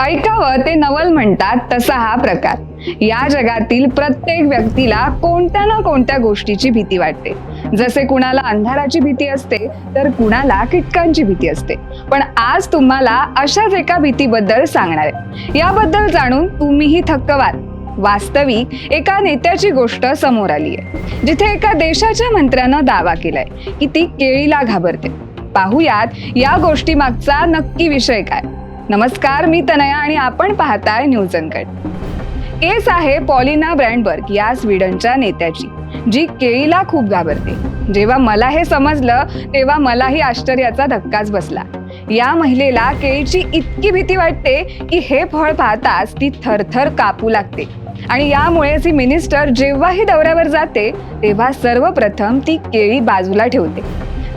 ऐकावं ते नवल म्हणतात तसा हा प्रकार. या जगातील प्रत्येक व्यक्तीला कोणत्या ना कोणत्या गोष्टीची भीती वाटते. जसे कुणाला अंधाराची भीती असते तर कुणाला कीटकांची भीती असते. पण आज तुम्हाला अशाच एका भीतीबद्दल सांगणार आहे. याबद्दल जाणून तुम्हीही थक्क व्हाल. वास्तविक एका नेत्याची गोष्ट समोर आली आहे. जिथे एका देशाच्या मंत्र्यानं दावा केलाय की ती केळीला घाबरते. पाहुयात या गोष्टी मागचा नक्की विषय काय? नमस्कार मी तनया आणि आपण पाहताय न्यूज अनकट केस आहे पॉलिना ब्रँडबर्ग या स्वीडनच्या नेत्याची जी केळीला खूप घाबरते. जेव्हा मला हे समजलं तेव्हा मलाही आश्चर्याचा धक्काच बसला. या महिलेला केळीची इतकी भीती वाटते की हे फळ पाहताच ती थरथर कापू लागते. आणि यामुळेच ही मिनिस्टर जेव्हाही दौऱ्यावर जाते तेव्हा सर्वप्रथम ती केळी बाजूला ठेवते.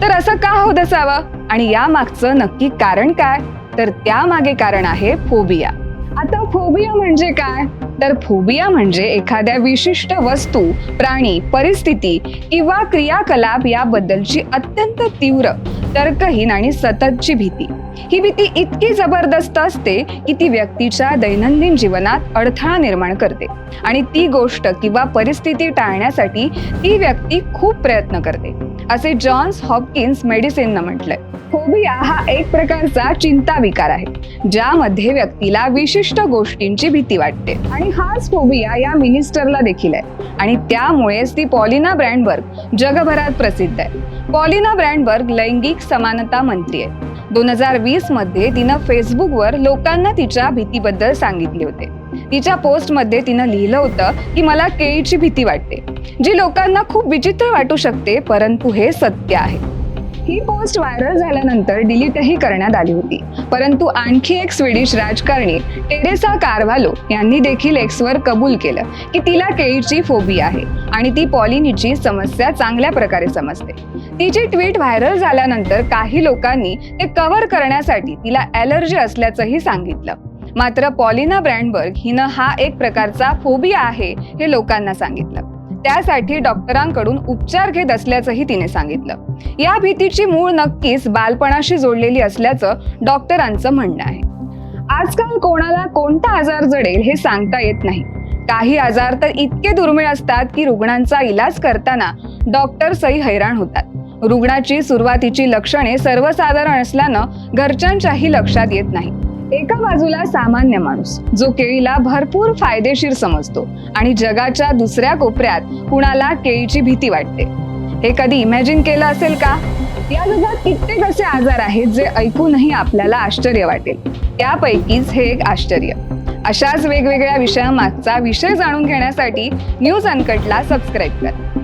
तर असं का होत असावं? आणि या मागचं नक्की कारण काय? तर त्यामागे कारण आहे फोबिया. आता फोबिया म्हणजे काय? तर फोबिया म्हणजे एखाद्या विशिष्ट वस्तू प्राणी परिस्थिती किंवा क्रियाकलाप याबद्दलची अत्यंत तीव्र तर्कहीन आणि सततची भीती. ही भीती इतकी जबरदस्त असते की ती व्यक्तीच्या दैनंदिन जीवनात अडथळा निर्माण करते आणि ती गोष्ट किंवा परिस्थिती टाळण्यासाठी ती व्यक्ती खूप प्रयत्न करते. असे जॉन्स हॉपकिन्स मेडिसिननं म्हटलंय. फोबिया हा एक प्रकारचा चिंता विकार आहे ज्यामध्ये व्यक्तीला विशिष्ट गोष्टींची भीती वाटते. आणि हाच फोबिया या मिनिस्टरला देखील आहे. आणि त्यामुळेच ती पॉलिना ब्रँडबर्ग जगभरात प्रसिद्ध आहे. पॉलिना ब्रँडबर्ग लैंगिक समानता मंत्री आहे दोन हजार वीसमध्ये तिनं फेसबुकवर लोकांना तिच्या भीतीबद्दल सांगितले होते. तिच्या पोस्टमध्ये तिनं लिहिलं होतं की मला केळीची भीती वाटते जी लोकांना खूप विचित्र वाटू शकते परंतु हे सत्य आहे. ही पोस्ट व्हायरल झाल्यानंतर डिलीटही करण्यात आली होती. परंतु आणखी एक स्वीडिश राजकारणी टेरेसा कारवालो यांनी देखील एक्सवर कबूल केलं की तिला केळीची फोबी आहे आणि ती पॉलिनीची समस्या चांगल्या प्रकारे समजते. तिची ट्विट व्हायरल झाल्यानंतर काही लोकांनी ते कव्हर करण्यासाठी तिला ॲलर्जी असल्याचंही सांगितलं. मात्र पॉलिना ब्रँडबर्ग हिनं हा एक प्रकारचा फोबिया आहे हे लोकांना सांगितलं. त्यासाठी डॉक्टरांकडून उपचार घेत असल्याचंही तिने सांगितलं. या भीतीची मूळ नक्कीच बालपणाशी जोडलेली असल्याचं डॉक्टरांचं म्हणणं आहे. आजकाल कोणाला कोणता आजार जडेल हे सांगता येत नाही. काही आजार तर इतके दुर्मिळ असतात की रुग्णांचा इलाज करताना डॉक्टर्सही हैराण होतात. रुग्णाची सुरुवातीची लक्षणे सर्वसाधारण असल्यानं घरच्यांच्याही लक्षात येत नाही एका बाजूला सामान्य माणूस जो केळीला भरपूर फायदेशीर समजतो आणि जगाच्या दुसऱ्या कोपऱ्यात कुणाला केळीची भीती वाटते. हे कधी इमॅजिन केलं असेल का? या जगात कित्येक असे आजार आहेत जे ऐकूनही आपल्याला आश्चर्य वाटेल. त्यापैकीच हे एक आश्चर्य. अशाच वेगवेगळ्या विषयामागचा विषय जाणून घेण्यासाठी न्यूज अनकटला सबस्क्राईब करा.